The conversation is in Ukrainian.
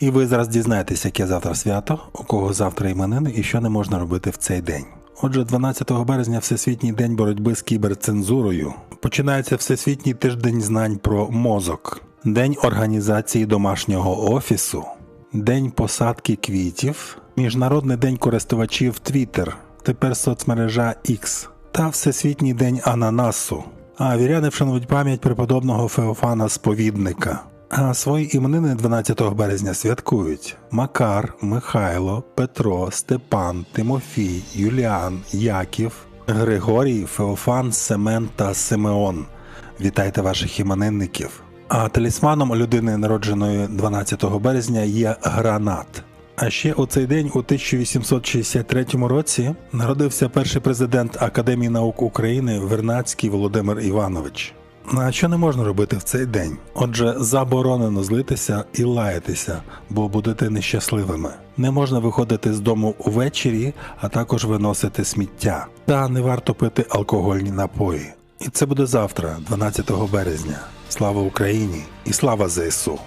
І ви зараз дізнаєтесь, яке завтра свято, у кого завтра іменини і що не можна робити в цей день. Отже, 12 березня Всесвітній день боротьби з кіберцензурою. Починається Всесвітній тиждень знань про мозок, День організації домашнього офісу, День посадки квітів, Міжнародний день користувачів Twitter, тепер соцмережа X, та Всесвітній день ананасу. А віряни вшанують пам'ять преподобного Феофана Сповідника. Свої іменини 12 березня святкують Макар, Михайло, Петро, Степан, Тимофій, Юліан, Яків, Григорій, Феофан, Семен та Симеон. Вітайте ваших іменинників. А талісманом людини, народженої 12 березня, є гранат. А ще у цей день, у 1863 році, народився перший президент Академії наук України Вернацький Володимир Іванович. А що не можна робити в цей день? Отже, заборонено злитися і лаятися, бо будете нещасливими. Не можна виходити з дому увечері, а також виносити сміття. Та не варто пити алкогольні напої. І це буде завтра, 12 березня. Слава Україні і слава ЗСУ!